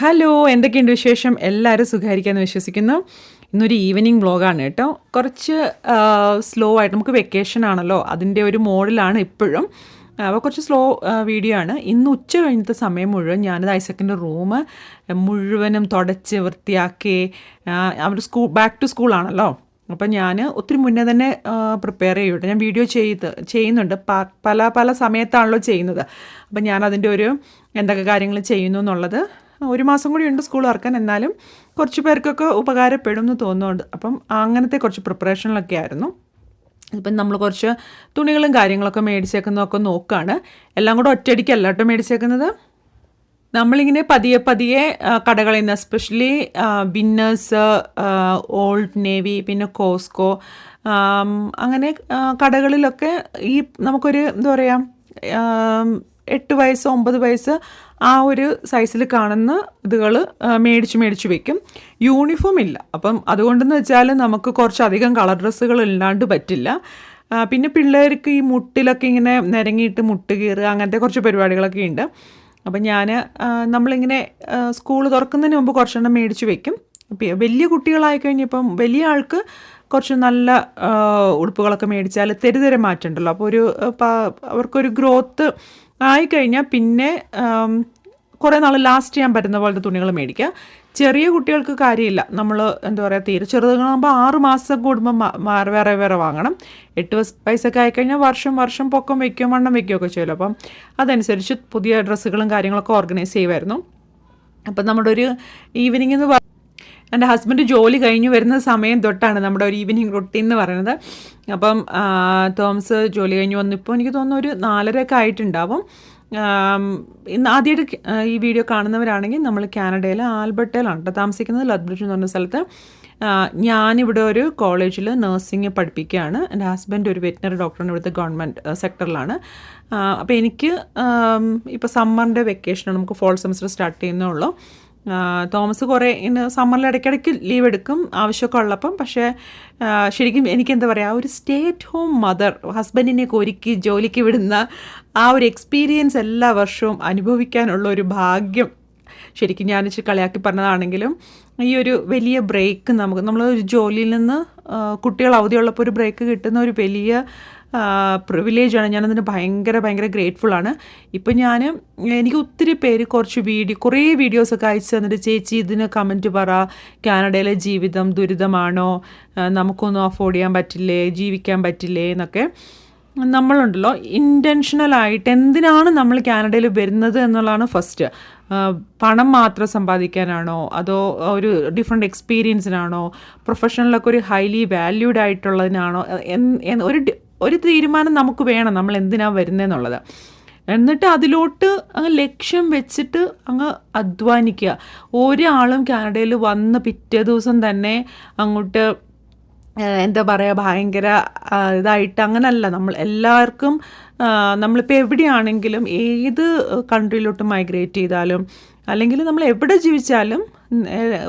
Hello എന്തൊക്കെയുണ്ട് വിശേഷം? എല്ലാവരും സുഖമായിരിക്കാമെന്ന് വിശ്വസിക്കുന്നു. ഇന്നൊരു ഈവനിങ് വ്ളോഗാണ് കേട്ടോ. കുറച്ച് സ്ലോ ആയിട്ട് നമുക്ക് വെക്കേഷൻ ആണല്ലോ. അതിന്റെ ഒരു മോഡലാണ് ഇപ്പോഴും. അപ്പോൾ കുറച്ച് സ്ലോ വീഡിയോ ആണ്. ഇന്ന് ഉച്ച കഴിഞ്ഞത്തെ സമയം മുഴുവൻ ഞാനത് ഐസക്കിന്റെ റൂം മുഴുവനും തുടച്ച് വൃത്തിയാക്കി അവർ സ്കൂൾ ബാക്ക് ടു സ്കൂളാണല്ലോ അപ്പം ഞാൻ ഒത്തിരി മുന്നേ തന്നെ പ്രിപ്പയർ ചെയ്യട്ടെ. ഞാൻ വീഡിയോ ചെയ്ത് ചെയ്യുന്നുണ്ട്. പല പല സമയത്താണല്ലോ ചെയ്യുന്നത്. അപ്പം ഞാൻ അതിന്റെ ഒരു എന്തൊക്കെ കാര്യങ്ങൾ ചെയ്യുന്നു എന്നുള്ളത് ഒരു മാസം കൂടി ഉണ്ട് സ്കൂൾ തുറക്കാൻ. എന്നാലും കുറച്ച് പേർക്കൊക്കെ ഉപകാരപ്പെടും എന്ന് തോന്നുന്നുണ്ട്. അപ്പം അങ്ങനത്തെ കുറച്ച് പ്രിപ്പറേഷനിലൊക്കെ ആയിരുന്നു. ഇപ്പം നമ്മൾ കുറച്ച് തുണികളും കാര്യങ്ങളൊക്കെ മേടിച്ചേക്കുന്നതൊക്കെ നോക്കുകയാണ് എല്ലാം കൂടെ ഒറ്റയടിക്കല്ല കേട്ടോ മേടിച്ചേക്കുന്നത്. നമ്മളിങ്ങനെ പതിയെ പതിയെ കടകളിൽ നിന്ന് എസ്പെഷ്യലി ബിന്നേഴ്സ് ഓൾഡ് നേവി പിന്നെ കോസ്കോ അങ്ങനെ കടകളിലൊക്കെ ഈ നമുക്കൊരു എന്താ പറയുക എട്ട് വയസ്സ് ഒമ്പത് വയസ്സ് ആ ഒരു സൈസിൽ കാണുന്ന ഇതുകൾ മേടിച്ച് മേടിച്ച് വെക്കും. യൂണിഫോം ഇല്ല. അപ്പം അതുകൊണ്ടെന്ന് വെച്ചാൽ നമുക്ക് കുറച്ചധികം കളർ ഡ്രസ്സുകൾ ഇല്ലാണ്ട് പറ്റില്ല. പിന്നെ പിള്ളേർക്ക് ഈ മുട്ടിലൊക്കെ ഇങ്ങനെ നിരങ്ങിയിട്ട് മുട്ട് കീറുക അങ്ങനത്തെ കുറച്ച് പരിപാടികളൊക്കെ ഉണ്ട് അപ്പം ഞാൻ നമ്മളിങ്ങനെ സ്കൂൾ തുറക്കുന്നതിന് മുമ്പ് കുറച്ചെണ്ണം മേടിച്ച് വെക്കും. വലിയ കുട്ടികളായി കഴിഞ്ഞപ്പം വലിയ ആൾക്ക് കുറച്ച് നല്ല ഉടുപ്പുകളൊക്കെ മേടിച്ചാൽ തെരുതെരെ മാറ്റമുണ്ടല്ലോ അപ്പോൾ ഒരു അവർക്കൊരു ഗ്രോത്ത് ആയിക്കഴിഞ്ഞാൽ പിന്നെ കുറേ നാൾ ലാസ്റ്റ് ചെയ്യാൻ പറ്റുന്ന പോലത്തെ തുണികൾ മേടിക്കുക. ചെറിയ കുട്ടികൾക്ക് കാര്യമില്ല. നമ്മൾ എന്താ പറയുക തീരെ ചെറുതാകുമ്പോൾ ആറ് മാസം കൂടുമ്പോൾ വേറെ വേറെ വാങ്ങണം. എട്ട് വയസ്സ് വയസ്സൊക്കെ ആയിക്കഴിഞ്ഞാൽ വർഷം വർഷം പൊക്കം വയ്ക്കും വണ്ണം വയ്ക്കുകയൊക്കെ ചെയ്യുമല്ലോ അപ്പം അതനുസരിച്ച് പുതിയ ഡ്രസ്സുകളും കാര്യങ്ങളൊക്കെ ഓർഗനൈസ് ചെയ്യുമായിരുന്നു അപ്പം നമ്മുടെ ഒരു ഈവനിങ് എന്ന് എന്റെ ഹസ്ബൻഡ് ജോലി കഴിഞ്ഞ് വരുന്ന സമയം തൊട്ടാണ് നമ്മുടെ ഒരു ഈവനിങ് റൊട്ടീൻ എന്ന് പറയുന്നത്. അപ്പം തോമസ് ജോലി കഴിഞ്ഞ് വന്നിപ്പോൾ എനിക്ക് തോന്നുന്നു ഒരു നാലരയൊക്കെ ആയിട്ടുണ്ടാവും. ഇന്ന് ആദ്യമായിട്ട് ഈ വീഡിയോ കാണുന്നവരാണെങ്കിൽ നമ്മൾ കാനഡയിലെ ആൽബർട്ടയിലാണ് കേട്ടോ താമസിക്കുന്നത് ലത്ബ്രിഡ്ജ് എന്ന് പറഞ്ഞ സ്ഥലത്ത്. ഞാനിവിടെ ഒരു കോളേജിൽ നഴ്സിംഗ് പഠിപ്പിക്കുകയാണ്. എന്റെ ഹസ്ബൻഡ് ഒരു വെറ്റിനറി ഡോക്ടറാണ് ഇവിടുത്തെ ഗവൺമെന്റ് സെക്ടറിലാണ്. അപ്പോൾ എനിക്ക് ഇപ്പോൾ സമ്മറിന്റെ വെക്കേഷനാണ് നമുക്ക് ഫോൾ സെമസ്റ്റർ സ്റ്റാർട്ട് ചെയ്യുന്നേ ഉള്ളൂ. തോമസ് കുറേ സമ്മറിൽ ഇടയ്ക്കിടയ്ക്ക് ലീവ് എടുക്കും ആവശ്യമൊക്കെ ഉള്ളപ്പം. പക്ഷേ ശരിക്കും എനിക്കെന്താ പറയുക ആ ഒരു സ്റ്റേറ്റ് ഹോം മദർ ഹസ്ബൻഡിനെയൊക്കെ ഒരുക്കി ജോലിക്ക് വിടുന്ന ആ ഒരു എക്സ്പീരിയൻസ് എല്ലാ വർഷവും അനുഭവിക്കാനുള്ള ഒരു ഭാഗ്യം ശരിക്കും ഞാൻ ഇച്ചിരി കളിയാക്കി പറഞ്ഞതാണെങ്കിലും ഈ ഒരു വലിയ ബ്രേക്ക് നമുക്ക് നമ്മൾ ഒരു ജോലിയിൽ നിന്ന് കുട്ടികൾ അവധിയുള്ളപ്പോൾ ഒരു ബ്രേക്ക് കിട്ടുന്ന ഒരു വലിയ പ്രിവിലേജാണ് ഞാനതിന് ഭയങ്കര ഭയങ്കര ഗ്രേറ്റ്ഫുൾ ആണ്. ഇപ്പം ഞാൻ എനിക്ക് ഒത്തിരി പേര് കുറച്ച് വീഡിയോ കുറേ വീഡിയോസൊക്കെ അയച്ചു തന്നിട്ട് ചേച്ചി ഇതിന് കമന്റ് പറ. കാനഡയിലെ ജീവിതം ദുരിതമാണോ? നമുക്കൊന്നും അഫോർഡ് ചെയ്യാൻ പറ്റില്ലേ? ജീവിക്കാൻ പറ്റില്ലേ? എന്നൊക്കെ നമ്മളുണ്ടല്ലോ. ഇന്റൻഷനലായിട്ട് എന്തിനാണ് നമ്മൾ കാനഡയിൽ വരുന്നത് എന്നുള്ളതാണ് ഫസ്റ്റ് പണം മാത്രം സമ്പാദിക്കാനാണോ? അതോ ഒരു ഡിഫറെന്റ് എക്സ്പീരിയൻസിനാണോ പ്രൊഫഷണലൊക്കെ ഒരു ഹൈലി വാല്യൂഡ് ആയിട്ടുള്ളതിനാണോ? ഒരു ഒരു തീരുമാനം നമുക്ക് വേണം നമ്മൾ എന്തിനാണ് വരുന്നതെന്നുള്ളത് എന്നിട്ട് അതിലോട്ട് അങ്ങ് ലക്ഷ്യം വെച്ചിട്ട് അങ്ങ് അധ്വാനിക്കുക. ഒരാളും കാനഡയിൽ വന്ന് പിറ്റേ ദിവസം തന്നെ അങ്ങോട്ട് എന്താ പറയുക ഭയങ്കര ഇതായിട്ട് അങ്ങനല്ല. നമ്മൾ എല്ലാവർക്കും നമ്മളിപ്പോൾ എവിടെയാണെങ്കിലും ഏത് കൺട്രിയിലോട്ട് മൈഗ്രേറ്റ് ചെയ്താലും അല്ലെങ്കിൽ നമ്മൾ എവിടെ ജീവിച്ചാലും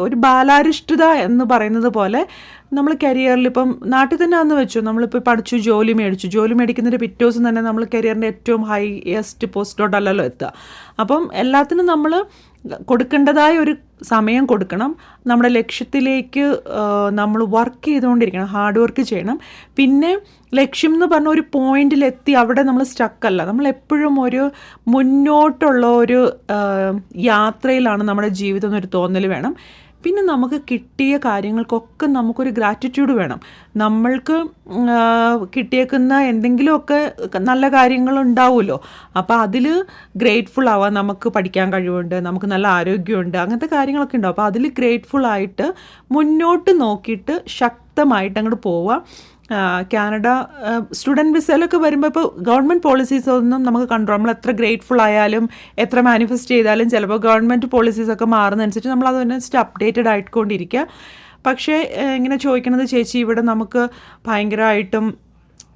ഒരു ബാലാരിഷ്ടത എന്ന് പറയുന്നത് പോലെ നമ്മൾ കരിയറിൽ ഇപ്പം നാട്ടിൽ തന്നെ ആണെന്ന് വെച്ചു നമ്മളിപ്പോൾ പഠിച്ചു ജോലി മേടിച്ചു. ജോലി മേടിക്കുന്നതിന്റെ പിറ്റേ ദിവസം തന്നെ നമ്മൾ കരിയറിന്റെ ഏറ്റവും ഹൈയസ്റ്റ് പോസ്റ്റിലോട്ടല്ലല്ലോ എത്തുക അപ്പം എല്ലാത്തിനും നമ്മൾ കൊടുക്കേണ്ടതായ ഒരു സമയം കൊടുക്കണം. നമ്മുടെ ലക്ഷ്യത്തിലേക്ക് നമ്മൾ വർക്ക് ചെയ്തുകൊണ്ടിരിക്കണം ഹാർഡ് വർക്ക് ചെയ്യണം. പിന്നെ ലക്ഷ്യം എന്ന് പറഞ്ഞ ഒരു പോയിന്റിലെത്തി അവിടെ നമ്മൾ സ്റ്റക്കല്ല നമ്മൾ എപ്പോഴും ഒരു മുന്നോട്ടുള്ള ഒരു യാത്രയിലാണ് നമ്മുടെ ജീവിതം എന്നൊരു തോന്നൽ വേണം. പിന്നെ നമുക്ക് കിട്ടിയ കാര്യങ്ങൾക്കൊക്കെ നമുക്കൊരു ഗ്രാറ്റിറ്റ്യൂഡ് വേണം. നമ്മൾക്ക് കിട്ടിയേക്കുന്ന എന്തെങ്കിലുമൊക്കെ നല്ല കാര്യങ്ങൾ ഉണ്ടാവുമല്ലോ അപ്പോൾ അതിൽ ഗ്രേറ്റ്ഫുൾ ആവാം നമുക്ക് പഠിക്കാൻ കഴിവുണ്ട് നമുക്ക് നല്ല ആരോഗ്യമുണ്ട് അങ്ങനത്തെ കാര്യങ്ങളൊക്കെ ഉണ്ടാവും. അപ്പോൾ അതിൽ ഗ്രേറ്റ്ഫുൾ ആയിട്ട് മുന്നോട്ട് നോക്കിയിട്ട് ശക്തമായിട്ട് അങ്ങോട്ട് പോവുക കാനഡ സ്റ്റുഡന്റ് വിസയിലൊക്കെ വരുമ്പോൾ ഇപ്പോൾ ഗവൺമെന്റ് പോളിസീസ് ഒന്നും നമുക്ക് കൺട്രോൾ നമ്മൾ എത്ര ഗ്രേറ്റ്ഫുൾ ആയാലും എത്ര മാനിഫെസ്റ്റ് ചെയ്താലും ചിലപ്പോൾ ഗവൺമെന്റ് പോളിസീസൊക്കെ മാറുന്നതനുസരിച്ച് നമ്മൾ അതനുസരിച്ച് അപ്ഡേറ്റഡ് ആയിക്കൊണ്ടിരിക്കുക പക്ഷേ ഇങ്ങനെ ചോദിക്കുന്നത് ചേച്ചി ഇവിടെ നമുക്ക് ഭയങ്കരമായിട്ടും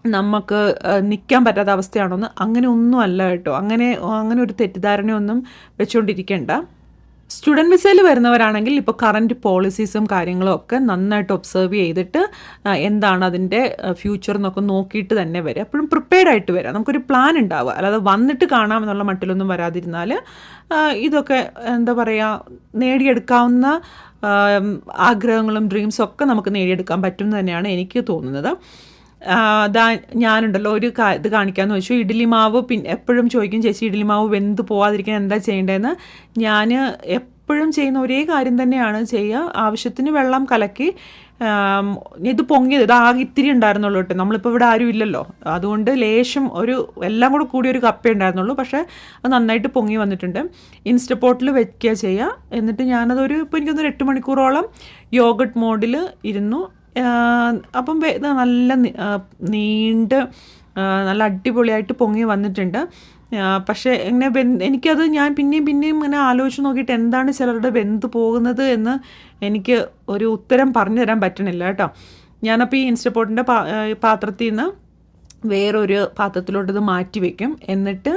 നമുക്ക് നിൽക്കാൻ പറ്റാത്ത അവസ്ഥയാണോന്ന്? അങ്ങനെ ഒന്നും അല്ല കേട്ടോ. അങ്ങനെ അങ്ങനെ ഒരു തെറ്റിദ്ധാരണയൊന്നും വെച്ചുകൊണ്ടിരിക്കേണ്ട സ്റ്റുഡന്റ് വിസയിൽ വരുന്നവരാണെങ്കിൽ ഇപ്പോൾ കറന്റ് പോളിസീസും കാര്യങ്ങളും ഒക്കെ നന്നായിട്ട് ഒബ്സർവ് ചെയ്തിട്ട് എന്താണ് അതിന്റെ ഫ്യൂച്ചർ എന്നൊക്കെ നോക്കിയിട്ട് തന്നെ വരിക എപ്പോഴും പ്രിപ്പയർഡ് ആയിട്ട് വരിക നമുക്കൊരു പ്ലാൻ ഉണ്ടാവുക. അല്ലാതെ വന്നിട്ട് കാണാം എന്നുള്ള മട്ടിലൊന്നും വരാതിരുന്നാൽ ഇതൊക്കെ എന്താ പറയുക നേടിയെടുക്കാവുന്ന ആഗ്രഹങ്ങളും ഡ്രീംസും ഒക്കെ നമുക്ക് നേടിയെടുക്കാൻ പറ്റും തന്നെയാണ് എനിക്ക് തോന്നുന്നത്. ദാ ഞാനുണ്ടല്ലോ ഒരു ഇത് കാണിക്കാമെന്ന് വെച്ചു. ഇഡ്ഡലി മാവ് പിന്നെ എപ്പോഴും ചോദിക്കും ചേച്ചി ഇഡ്ഡലി മാവ് വെന്ത് പോവാതിരിക്കാൻ എന്താ ചെയ്യേണ്ടതെന്ന് ഞാൻ എപ്പോഴും ചെയ്യുന്ന ഒരേ കാര്യം തന്നെയാണ് ചെയ്യുക ആവശ്യത്തിന് വെള്ളം കലക്കി ഇത് പൊങ്ങിയത് ഇത് ആകെ ഇത്തിരി ഉണ്ടായിരുന്നുള്ളൂ കേട്ടോ. നമ്മളിപ്പോൾ ഇവിടെ ആരും ഇല്ലല്ലോ. അതുകൊണ്ട് ലേശം ഒരു എല്ലാം കൂടെ കൂടി ഒരു കപ്പേ ഉണ്ടായിരുന്നുള്ളൂ. പക്ഷേ അത് നന്നായിട്ട് പൊങ്ങി വന്നിട്ടുണ്ട്. ഇൻസ്റ്റ പോട്ടിൽ വെക്കുക ചെയ്യുക എന്നിട്ട് ഞാനതൊരു ഇപ്പോൾ എനിക്കൊന്നൊരു എട്ട് മണിക്കൂറോളം യോഗട്ട് മോഡിൽ ഇരുന്നു. അപ്പം നല്ല നീണ്ട് നല്ല അടിപൊളിയായിട്ട് പൊങ്ങി വന്നിട്ടുണ്ട്. പക്ഷേ എങ്ങനെ വെന്ത് എനിക്കത് ഞാൻ പിന്നെയും പിന്നെയും ഇങ്ങനെ ആലോചിച്ച് നോക്കിയിട്ട് എന്താണ് ചിലരുടെ വെന്ത് പോകുന്നത് എന്ന് എനിക്ക് ഒരു ഉത്തരം പറഞ്ഞു തരാൻ പറ്റണില്ല കേട്ടോ. ഞാനപ്പോൾ ഈ ഇൻസ്റ്റപ്പോട്ടിന്റെ പാ പാത്രത്തിൽ നിന്ന് വേറൊരു പാത്രത്തിലോട്ട് മാറ്റി വെക്കും. എന്നിട്ട്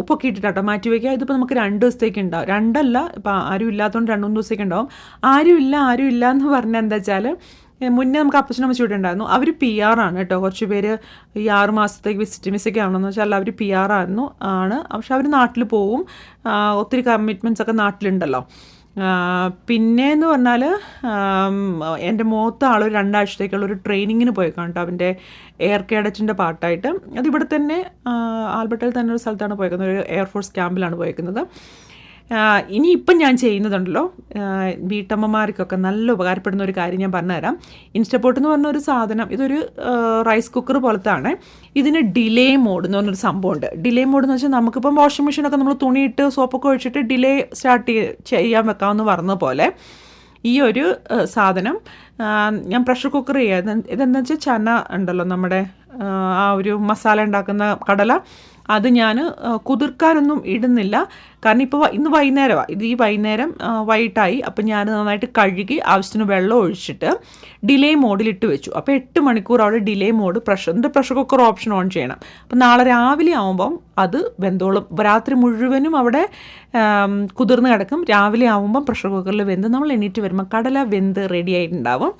ഉപ്പൊക്കെ ഇട്ടിട്ടാട്ടോ മാറ്റി വയ്ക്കുക ഇതിപ്പോൾ നമുക്ക് രണ്ട് ദിവസത്തേക്ക് ഉണ്ടാവും. രണ്ടല്ല ഇപ്പം ആരും ഇല്ലാത്തതുകൊണ്ട് രണ്ട് മൂന്ന് ദിവസത്തേക്ക് ഉണ്ടാവും. ആരും ഇല്ല ആരും ഇല്ല എന്ന് പറഞ്ഞാൽ എന്താ വെച്ചാൽ മുന്നേ നമുക്ക് അപ്പച്ചനും അമ്മച്ചും ഇവിടെ ഉണ്ടായിരുന്നു. അവർ പി ആർ ആണ് കേട്ടോ. കുറച്ച് പേര് ഈ ആറ് മാസത്തേക്ക് വിസിറ്റ് വിസയ്ക്ക് ആണെന്ന് വെച്ചാൽ അവർ പി ആർ ആയിരുന്നു ആണ്. പക്ഷെ അവർ നാട്ടിൽ പോവും. ഒത്തിരി കമ്മിറ്റ്മെന്റ്സ് ഒക്കെ നാട്ടിലുണ്ടല്ലോ. പിന്നെ എന്ന് പറഞ്ഞാൽ എന്റെ മൂത്ത ആൾ രണ്ടാഴ്ചത്തേക്കുള്ള ഒരു ട്രെയിനിങ്ങിന് പോയേക്കാം കേട്ടോ അവന്റെ എയർ കേഡറ്റിന്റെ പാർട്ടായിട്ട്. അതിവിടെ തന്നെ ആൽബർട്ടിൽ തന്നെ ഒരു സ്ഥലത്താണ് പോയേക്കുന്നത്. ഒരു എയർഫോഴ്സ് ക്യാമ്പിലാണ് പോയേക്കുന്നത്. ഇനി ഇപ്പം ഞാൻ ചെയ്യുന്നതുണ്ടല്ലോ. വീട്ടമ്മമാർക്കൊക്കെ നല്ല ഉപകാരപ്പെടുന്ന ഒരു കാര്യം ഞാൻ പറഞ്ഞുതരാം. ഇൻസ്റ്റപ്പോട്ട് എന്ന് പറഞ്ഞ ഒരു സാധനം ഇതൊരു റൈസ് കുക്കർ പോലത്തെ ആണ് ഇതിന് ഡിലേ മോഡ് എന്ന് പറഞ്ഞൊരു സംഭവമുണ്ട്. ഡിലേ മോഡ് എന്ന് വെച്ചാൽ നമുക്കിപ്പം വാഷിംഗ് മെഷീനൊക്കെ നമ്മൾ തുണിയിട്ട് സോപ്പൊക്കെ ഒഴിച്ചിട്ട് ഡിലേ സ്റ്റാർട്ട് ചെയ്യാൻ വെക്കാമെന്ന് പറഞ്ഞ പോലെ ഈ ഒരു സാധനം ഞാൻ പ്രഷർ കുക്കർ ചെയ്യാം ഇതെന്താ വെച്ചാൽ ചന ഉണ്ടല്ലോ നമ്മുടെ ആ ഒരു മസാല ഉണ്ടാക്കുന്ന കടല. അത് ഞാൻ കുതിർക്കാനൊന്നും ഇടുന്നില്ല. കാരണം ഇപ്പോൾ ഇന്ന് വൈകുന്നേരമാണ് ഇത് ഈ വൈകുന്നേരം വൈകിട്ടായി. അപ്പം ഞാൻ നന്നായിട്ട് കഴുകി ആവശ്യത്തിന് വെള്ളം ഒഴിച്ചിട്ട് ഡിലേ മോഡിൽ ഇട്ട് വെച്ചു. അപ്പോൾ എട്ട് മണിക്കൂർ അവിടെ ഡിലേ മോഡ് പ്രഷർ എന്റെ പ്രഷർ കുക്കർ ഓപ്ഷൻ ഓൺ ചെയ്യണം. അപ്പം നാളെ രാവിലെ ആകുമ്പം അത് വെന്തോളും. രാത്രി മുഴുവനും അവിടെ കുതിർന്ന് കിടക്കും. രാവിലെ ആകുമ്പം പ്രഷർ കുക്കറിൽ വെന്ത് നമ്മൾ എണീറ്റ് വരുമ്പോൾ കടല വെന്ത് റെഡി ആയിട്ടുണ്ടാവും.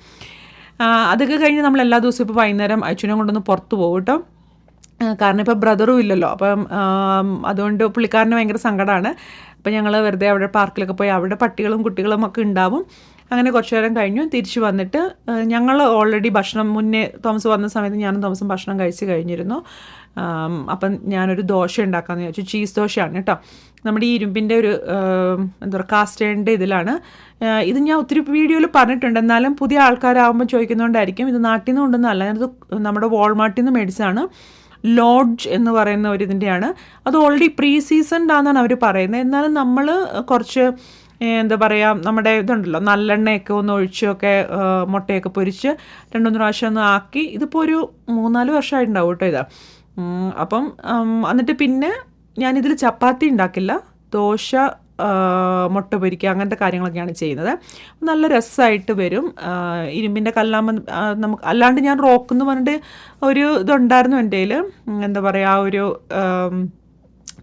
അതൊക്കെ കഴിഞ്ഞ് നമ്മൾ എല്ലാ ദിവസവും ഇപ്പോൾ വൈകുന്നേരം അച്ഛനും കൊണ്ടൊന്ന് പുറത്ത് പോകും കേട്ടോ. കാരണം ഇപ്പോൾ ബ്രദറും ഇല്ലല്ലോ. അപ്പം അതുകൊണ്ട് പുള്ളിക്കാരന് ഭയങ്കര സങ്കടമാണ് അപ്പം ഞങ്ങൾ വെറുതെ അവിടെ പാർക്കിലൊക്കെ പോയി അവിടെ പട്ടികളും കുട്ടികളും ഒക്കെ ഉണ്ടാവും. അങ്ങനെ കുറച്ച് നേരം കഴിഞ്ഞു. തിരിച്ച് വന്നിട്ട് ഞങ്ങൾ ഓൾറെഡി ഭക്ഷണം മുന്നേ തോമസ് വന്ന സമയത്ത് ഞാനും തോമസും ഭക്ഷണം കഴിച്ച് കഴിഞ്ഞിരുന്നു. അപ്പം ഞാനൊരു ദോശ ഉണ്ടാക്കാമെന്ന് വിചാരിച്ചു. ചീസ് ദോശയാണ് കേട്ടോ. നമ്മുടെ ഈ ഇരുമ്പിന്റെ ഒരു എന്താ പറയുക കാസ്റ്റേണിന്റെ ഇതിലാണ്. ഇത് ഞാൻ ഒത്തിരി വീഡിയോയിൽ പറഞ്ഞിട്ടുണ്ട്. എന്നാലും പുതിയ ആൾക്കാരാകുമ്പോൾ ചോദിക്കുന്നതുകൊണ്ടായിരിക്കും ഇത് നാട്ടിൽ നിന്ന് കൊണ്ടുവന്നല്ല ഞാനത് നമ്മുടെ വാൾമാർട്ടിൽ നിന്ന് മേടിച്ചതാണ്. ലോഡ്ജ് എന്ന് പറയുന്ന ഒരു ഇതിന്റെയാണ്. അത് ഓൾറെഡി പ്രീ സീസൺഡ് ആണെന്നാണ് അവർ പറയുന്നത്. എന്നാലും നമ്മൾ കുറച്ച് എന്താ പറയുക നമ്മുടെ ഇതുണ്ടല്ലോ നല്ലെണ്ണയൊക്കെ ഒന്ന് ഒഴിച്ചൊക്കെ മുട്ടയൊക്കെ പൊരിച്ച് രണ്ടു മൂന്ന് പ്രാവശ്യം ഒന്ന് ആക്കി. ഇതിപ്പോൾ ഒരു മൂന്നാൽ വർഷമായിട്ടുണ്ടാവും കേട്ടോ ഇത്. അപ്പം എന്നിട്ട് പിന്നെ ഞാനിതിൽ ചപ്പാത്തി ഉണ്ടാക്കില്ല. ദോശ മുട്ട പൊരിക്കുക അങ്ങനത്തെ കാര്യങ്ങളൊക്കെയാണ് ചെയ്യുന്നത്. നല്ല രസമായിട്ട് വരും. ഇരുമ്പിന്റെ കല്ലാമ്പ് നമുക്ക് അല്ലാണ്ട് ഞാൻ റോക്ക് എന്ന് പറഞ്ഞിട്ട് ഒരു ഇതുണ്ടായിരുന്നു എന്റെ എന്താ പറയുക ആ ഒരു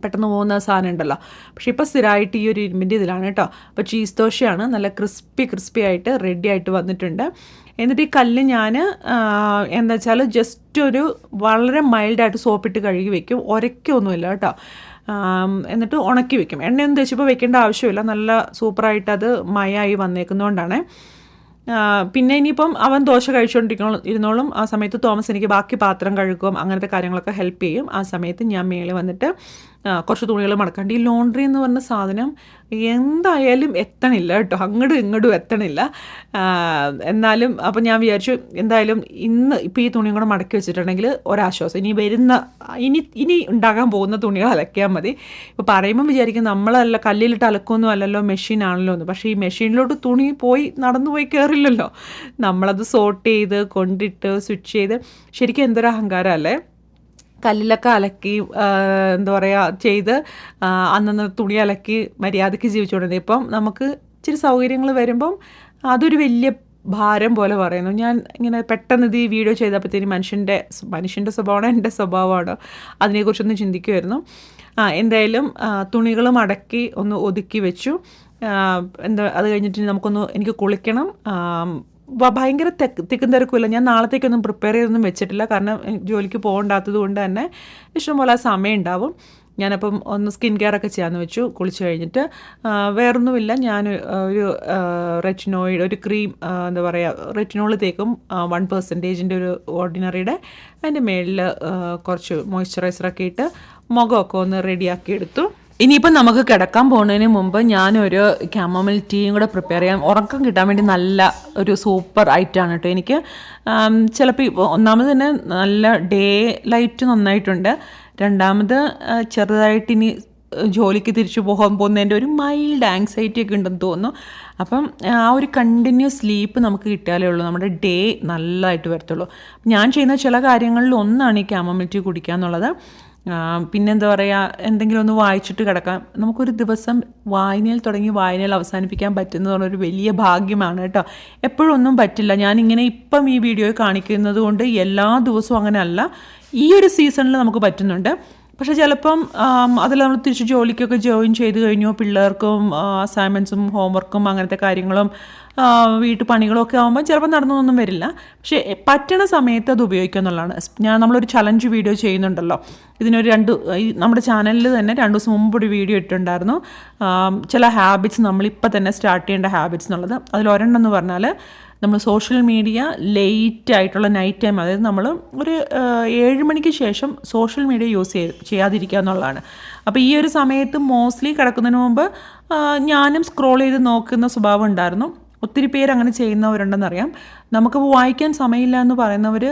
പെട്ടെന്ന് പോകുന്ന സാധനം ഉണ്ടല്ലോ. പക്ഷേ ഇപ്പോൾ സ്ഥിരമായിട്ട് ഈ ഒരു ഇരുമ്പിന്റെ ഇതിലാണ് കേട്ടോ. അപ്പോൾ ചീസ് ദോശയാണ്. നല്ല ക്രിസ്പി ക്രിസ്പി ആയിട്ട് റെഡി ആയിട്ട് വന്നിട്ടുണ്ട്. എന്നിട്ട് ഈ കല്ല് ഞാൻ എന്താ വെച്ചാൽ ജസ്റ്റ് ഒരു വളരെ മൈൽഡായിട്ട് സോപ്പിട്ട് കഴുകി വെക്കും. ഒരയ്ക്കൊന്നുമില്ല കേട്ടോ. എന്നിട്ട് ഉണക്കി വെക്കും. എണ്ണയൊന്നും തേച്ചപ്പോൾ വെക്കേണ്ട ആവശ്യമില്ല. നല്ല സൂപ്പറായിട്ട് അത് മയായി വന്നേക്കുന്നതുകൊണ്ടാണ് പിന്നെ ഇനിയിപ്പം അവൻ ദോശ കഴിച്ചുകൊണ്ടിരിക്കണം ഇരുന്നോളും. ആ സമയത്ത് തോമസ് എനിക്ക് ബാക്കി പാത്രം കഴുകും അങ്ങനത്തെ കാര്യങ്ങളൊക്കെ ഹെൽപ്പ് ചെയ്യും. ആ സമയത്ത് ഞാൻ മേളിൽ വന്നിട്ട് കുറച്ച് തുണികൾ മടക്കാണ്ട്. ഈ ലോണ്ട്രി എന്ന് പറഞ്ഞ സാധനം എന്തായാലും എത്തണില്ല കേട്ടോ. അങ്ങോട്ടും ഇങ്ങോട്ടും എത്തണില്ല. എന്നാലും അപ്പം ഞാൻ വിചാരിച്ചു എന്തായാലും ഇന്ന് ഇപ്പോൾ ഈ തുണിയും കൂടെ മടക്കി വെച്ചിട്ടുണ്ടെങ്കിൽ ഒരാശ്വാസം. ഇനി വരുന്ന ഇനി ഇനി ഉണ്ടാകാൻ പോകുന്ന തുണികൾ അലക്കിയാൽ മതി. ഇപ്പോൾ പറയുമ്പം വിചാരിക്കും നമ്മളല്ല കല്ലിലിട്ട് അലക്കൊന്നും അല്ലല്ലോ മെഷീൻ ആണല്ലോ എന്ന്. പക്ഷേ ഈ മെഷീനിലോട്ട് തുണി പോയി നടന്നു പോയി കയറില്ലല്ലോ നമ്മളത് സോർട്ട് ചെയ്ത് കൊണ്ടിട്ട് സ്വിച്ച് ചെയ്ത്. ശരിക്കും എന്തൊരു അഹങ്കാരമല്ലേ കല്ലിലൊക്കെ അലക്കി എന്താ പറയുക ചെയ്ത് അന്നന്ന് തുണി അലക്കി മര്യാദയ്ക്ക് ജീവിച്ചുകൊണ്ടിരുന്നത്. ഇപ്പം നമുക്ക് ഇച്ചിരി സൗകര്യങ്ങൾ വരുമ്പം അതൊരു വലിയ ഭാരം പോലെ പറയുന്നു. ഞാൻ ഇങ്ങനെ പെട്ടെന്ന് ഇത് ഈ വീഡിയോ ചെയ്തപ്പോഴത്തേന് മനുഷ്യന്റെ മനുഷ്യന്റെ സ്വഭാവമാണ് എന്റെ സ്വഭാവമാണ്. അതിനെക്കുറിച്ചൊന്ന് ചിന്തിക്കുമായിരുന്നു ആ എന്തായാലും തുണികൾ മടക്കി ഒന്ന് ഒതുക്കി വെച്ചു. എന്താ അത് കഴിഞ്ഞിട്ട് നമുക്കൊന്ന് എനിക്ക് കുളിക്കണം. ഭയങ്കര തെക്ക് തിക്കും തിരക്കുമില്ല. ഞാൻ നാളത്തേക്കൊന്നും പ്രിപ്പയർ ചെയ്തൊന്നും വെച്ചിട്ടില്ല. കാരണം ജോലിക്ക് പോകണ്ടാത്തത് കൊണ്ട് തന്നെ ഇഷ്ടംപോലെ സമയം ഉണ്ടാവും ഞാനപ്പം ഒന്ന് സ്കിൻ കെയർ ഒക്കെ ചെയ്യാമെന്ന് വെച്ചു. കുളിച്ച് കഴിഞ്ഞിട്ട് വേറൊന്നുമില്ല. ഞാൻ ഒരു റെറ്റിനോയിഡ് ഒരു ക്രീം എന്താ പറയുക റെറ്റിനോൾ തേക്കും. വൺ പെർസെന്റേജിന്റെ ഒരു ഓർഡിനറിയുടെ അതിന്റെ മേളിൽ കുറച്ച് മോയ്സ്ചറൈസറൊക്കെ ഇട്ട് മുഖമൊക്കെ ഒന്ന് റെഡിയാക്കി എടുത്തു. ഇനിയിപ്പം നമുക്ക് കിടക്കാൻ പോകുന്നതിന് മുമ്പ് ഞാനൊരു ക്യാമമിൽ ടീയും കൂടെ പ്രിപ്പയർ ചെയ്യാം ഉറക്കം കിട്ടാൻ വേണ്ടി നല്ല ഒരു സൂപ്പർ ഐറ്റമാണ് കേട്ടോ എനിക്ക് ചിലപ്പോൾ ഒന്നാമത് തന്നെ നല്ല ഡേ ലൈറ്റ് നന്നായിട്ടുണ്ട്. രണ്ടാമത് ചെറുതായിട്ട് ഇനി ജോലിക്ക് തിരിച്ചു പോകാൻ പോകുന്നതിന്റെ ഒരു മൈൽഡ് ആങ്സൈറ്റി ഒക്കെ ഉണ്ടെന്ന് തോന്നുന്നു. അപ്പം ആ ഒരു കണ്ടിന്യൂസ് സ്ലീപ്പ് നമുക്ക് കിട്ടിയാലേ ഉള്ളൂ. നമ്മുടെ ഡേ നല്ലതായിട്ട് വരത്തുള്ളൂ. ഞാൻ ചെയ്യുന്ന ചില കാര്യങ്ങളിൽ ഒന്നാണ് ഈ ക്യാമമിൽ ടീ കുടിക്കുക എന്നുള്ളത് പിന്നെന്താ പറയുക എന്തെങ്കിലും ഒന്ന് വായിച്ചിട്ട് കിടക്കാം. നമുക്കൊരു ദിവസം വായനയിൽ തുടങ്ങി വായനയിൽ അവസാനിപ്പിക്കാൻ പറ്റുന്ന പറഞ്ഞൊരു വലിയ ഭാഗ്യമാണ് കേട്ടോ. എപ്പോഴും ഒന്നും പറ്റില്ല. ഞാനിങ്ങനെ ഇപ്പം ഈ വീഡിയോ കാണിക്കുന്നത് കൊണ്ട് എല്ലാ ദിവസവും അങ്ങനെയല്ല ഈ ഒരു സീസണിൽ നമുക്ക് പറ്റുന്നുണ്ട്. പക്ഷെ ചിലപ്പം അതിൽ നമ്മൾ തിരിച്ച് ജോലിക്കൊക്കെ ജോയിൻ ചെയ്ത് കഴിഞ്ഞു പിള്ളേർക്കും അസൈൻമെന്റ്സും ഹോംവർക്കും അങ്ങനത്തെ കാര്യങ്ങളും വീട്ടു പണികളൊക്കെ ആകുമ്പോൾ ചിലപ്പോൾ നടന്നൊന്നും വരില്ല. പക്ഷേ പറ്റണ സമയത്ത് അത് ഉപയോഗിക്കുക എന്നുള്ളതാണ്. ഞാൻ നമ്മളൊരു ചലഞ്ച് വീഡിയോ ചെയ്യുന്നുണ്ടല്ലോ. ഇതിനൊരു രണ്ട് നമ്മുടെ ചാനലിൽ തന്നെ രണ്ട് ദിവസം മുമ്പ് ഒരു വീഡിയോ ഇട്ടിട്ടുണ്ടായിരുന്നു. ചില ഹാബിറ്റ്സ് നമ്മളിപ്പോൾ തന്നെ സ്റ്റാർട്ട് ചെയ്യേണ്ട ഹാബിറ്റ്സ് എന്നുള്ളത്. അതിൽ ഒരെണ്ണം എന്ന് പറഞ്ഞാൽ നമ്മൾ സോഷ്യൽ മീഡിയ ലേറ്റ് ആയിട്ടുള്ള നൈറ്റ് ടൈം അതായത് നമ്മൾ ഒരു ഏഴ് മണിക്ക് ശേഷം സോഷ്യൽ മീഡിയ യൂസ് ചെയ്ത് ചെയ്യാതിരിക്കുക എന്നുള്ളതാണ്. അപ്പോൾ ഈ ഒരു സമയത്ത് മോസ്റ്റ്ലി കിടക്കുന്നതിന് മുമ്പ് ഞാനും സ്ക്രോൾ ചെയ്ത് നോക്കുന്ന സ്വഭാവം ഉണ്ടായിരുന്നു. ഒത്തിരി പേര് അങ്ങനെ ചെയ്യുന്നവരുണ്ടെന്നറിയാം. നമുക്ക് വായിക്കാൻ സമയമില്ല എന്ന് പറയുന്നവർ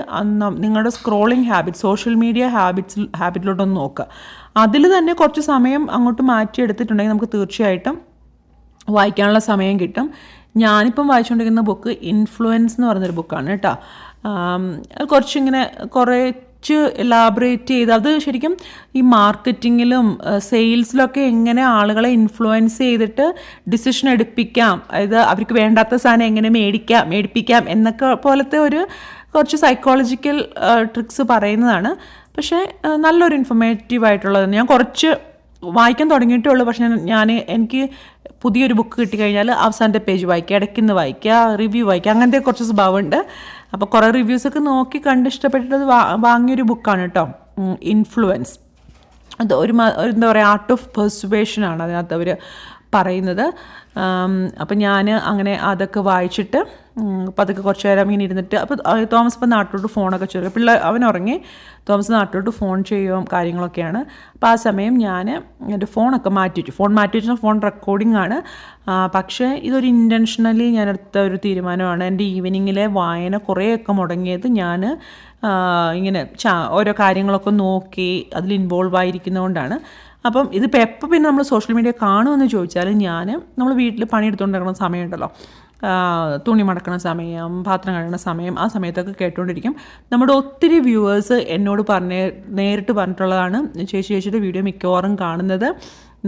നിങ്ങളുടെ scrolling habit social media habits ഹാബിറ്റിലോട്ടൊന്ന് നോക്കുക. അതിൽ തന്നെ കുറച്ച് സമയം അങ്ങോട്ട് മാറ്റിയെടുത്തിട്ടുണ്ടെങ്കിൽ നമുക്ക് തീർച്ചയായിട്ടും വായിക്കാനുള്ള സമയം കിട്ടും. ഞാനിപ്പം വായിച്ചുകൊണ്ടിരിക്കുന്ന ബുക്ക് ഇൻഫ്ലുവൻസ് എന്ന് പറയുന്നൊരു ബുക്കാണ് കേട്ടോ. കുറച്ചിങ്ങനെ കുറച്ച് എലാബറേറ്റ് ചെയ്ത് അത് ശരിക്കും ഈ മാർക്കറ്റിങ്ങിലും സെയിൽസിലൊക്കെ എങ്ങനെ ആളുകളെ ഇൻഫ്ലുവൻസ് ചെയ്തിട്ട് ഡിസിഷൻ എടുപ്പിക്കാം അതായത് അവർക്ക് വേണ്ടാത്ത സാധനം എങ്ങനെ മേടിക്കാം മേടിപ്പിക്കാം എന്നൊക്കെ പോലത്തെ ഒരു കുറച്ച് സൈക്കോളജിക്കൽ ട്രിക്സ് പറയുന്നതാണ്. പക്ഷേ നല്ലൊരു ഇൻഫോർമേറ്റീവ് ആയിട്ടുള്ളത്. ഞാൻ കുറച്ച് വായിക്കാൻ തുടങ്ങിയിട്ടേ ഉള്ളൂ. പക്ഷേ ഞാൻ എനിക്ക് പുതിയൊരു ബുക്ക് കിട്ടിക്കഴിഞ്ഞാൽ അവസാനത്തെ പേജ് വായിക്കുക ഇടയ്ക്കുന്ന് വായിക്കുക റിവ്യൂ വായിക്കുക അങ്ങനത്തെ കുറച്ച് സ്വഭാവമുണ്ട്. അപ്പോൾ കുറേ റിവ്യൂസൊക്കെ നോക്കി കണ്ട് ഇഷ്ടപ്പെട്ടിട്ട് വാ വാങ്ങിയൊരു ബുക്കാണ് കേട്ടോ ഇൻഫ്ലുവൻസ് അത് ഒരു എന്താ പറയുക ആർട്ട് ഓഫ് പെർസുവേഷനാണ് അതിനകത്ത് അവർ പറയുന്നത്. അപ്പം ഞാൻ അങ്ങനെ അതൊക്കെ വായിച്ചിട്ട് അപ്പം പതുക്കെ കുറച്ച് നേരം ഇങ്ങനെ ഇരുന്നിട്ട് അപ്പോൾ തോമസ് ഇപ്പം നാട്ടിലോട്ട് ഫോണൊക്കെ ചോദിക്കും പിള്ളേർ അവൻ ഉറങ്ങി. തോമസ് നാട്ടിലോട്ട് ഫോൺ ചെയ്യുകയും കാര്യങ്ങളൊക്കെയാണ്. അപ്പോൾ ആ സമയം ഞാൻ എന്റെ ഫോണൊക്കെ മാറ്റി വെച്ചു. ഫോൺ മാറ്റി വെച്ചാൽ ഫോൺ റെക്കോർഡിംഗ് ആണ്. പക്ഷേ ഇതൊരു ഇന്റൻഷനലി ഞാൻ എടുത്ത ഒരു തീരുമാനമാണ്. എന്റെ ഈവനിങ്ങിലെ വായന കുറേയൊക്കെ മുടങ്ങിയത് ഞാൻ ഇങ്ങനെ ഓരോ കാര്യങ്ങളൊക്കെ നോക്കി അതിൽ ഇൻവോൾവ് ആയിരിക്കുന്നതുകൊണ്ടാണ്. അപ്പം ഇതിപ്പോൾ എപ്പോൾ പിന്നെ നമ്മൾ സോഷ്യൽ മീഡിയ കാണുമെന്ന് ചോദിച്ചാൽ ഞാൻ നമ്മൾ വീട്ടിൽ പണിയെടുത്തുകൊണ്ട് നടക്കുന്ന സമയമുണ്ടല്ലോ തുണി മടക്കണ സമയം പാത്രം കഴുകണ സമയം ആ സമയത്തൊക്കെ കേട്ടുകൊണ്ടിരിക്കും നമ്മുടെ ഒത്തിരി വ്യൂവേഴ്സ് എന്നോട് പറഞ്ഞ നേരിട്ട് പറഞ്ഞിട്ടുള്ളതാണ് ചേച്ചി ചേച്ചിയുടെ വീഡിയോ മിക്കവാറും കാണുന്നത്.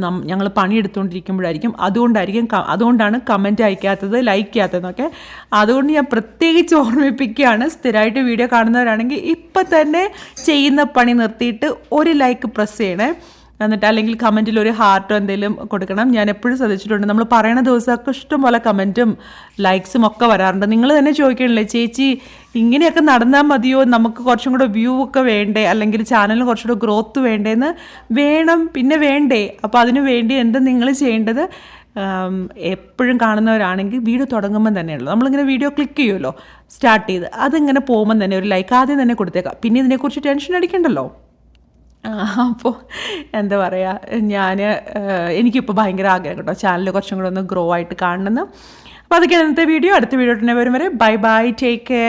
നം ഞങ്ങൾ പണിയെടുത്തുകൊണ്ടിരിക്കുമ്പോഴായിരിക്കും അതുകൊണ്ടായിരിക്കും അതുകൊണ്ടാണ് കമന്റ് അയക്കാത്തത് ലൈക്ക് ചെയ്യാത്തതെന്നൊക്കെ അതുകൊണ്ട് ഞാൻ പ്രത്യേകിച്ച് ഓർമ്മിപ്പിക്കുകയാണ്. സ്ഥിരമായിട്ട് വീഡിയോ കാണുന്നവരാണെങ്കിൽ ഇപ്പം തന്നെ ചെയ്യുന്ന പണി നിർത്തിയിട്ട് ഒരു ലൈക്ക് പ്രസ് ചെയ്യണേ. എന്നിട്ട് അല്ലെങ്കിൽ കമന്റിൽ ഒരു ഹാർട്ടോ എന്തെങ്കിലും കൊടുക്കണം. ഞാൻ എപ്പോഴും ശ്രദ്ധിച്ചിട്ടുണ്ട്. നമ്മൾ പറയുന്ന ദിവസമൊക്കെ ഇഷ്ടംപോലെ കമന്റും ലൈക്സും ഒക്കെ വരാറുണ്ട്. നിങ്ങൾ തന്നെ ചോദിക്കണില്ലേ ചേച്ചി ഇങ്ങനെയൊക്കെ നടന്നാൽ മതിയോ? നമുക്ക് കുറച്ചും കൂടെ വ്യൂ ഒക്കെ വേണ്ടേ? അല്ലെങ്കിൽ ചാനലിന് കുറച്ചുകൂടെ ഗ്രോത്ത് വേണ്ടേന്ന്? വേണം. പിന്നെ വേണ്ടേ? അപ്പോൾ അതിനു വേണ്ടി എന്താ നിങ്ങൾ ചെയ്യേണ്ടത്? എപ്പോഴും കാണുന്നവരാണെങ്കിൽ വീഡിയോ തുടങ്ങുമ്പം തന്നെയുള്ളൂ നമ്മളിങ്ങനെ വീഡിയോ ക്ലിക്ക് ചെയ്യുമല്ലോ സ്റ്റാർട്ട് ചെയ്ത്. അതിങ്ങനെ പോകുമ്പം തന്നെ ഒരു ലൈക്ക് ആദ്യം തന്നെ കൊടുത്തേക്കാം. പിന്നെ ഇതിനെക്കുറിച്ച് ടെൻഷൻ അടിക്കണ്ടല്ലോ. അപ്പോൾ എന്താ പറയുക ഞാൻ എനിക്കിപ്പോൾ ഭയങ്കര ആഗ്രഹം കേട്ടോ. ചാനൽ കുറച്ചും കൂടെ ഒന്ന് ഗ്രോ ആയിട്ട് കാണണമെന്ന് അപ്പോൾ അതൊക്കെയാണ് ഇന്നത്തെ വീഡിയോ അടുത്ത വീഡിയോ തന്നെ വരും വരെ ബൈ ബൈ ടേക്ക് കെയർ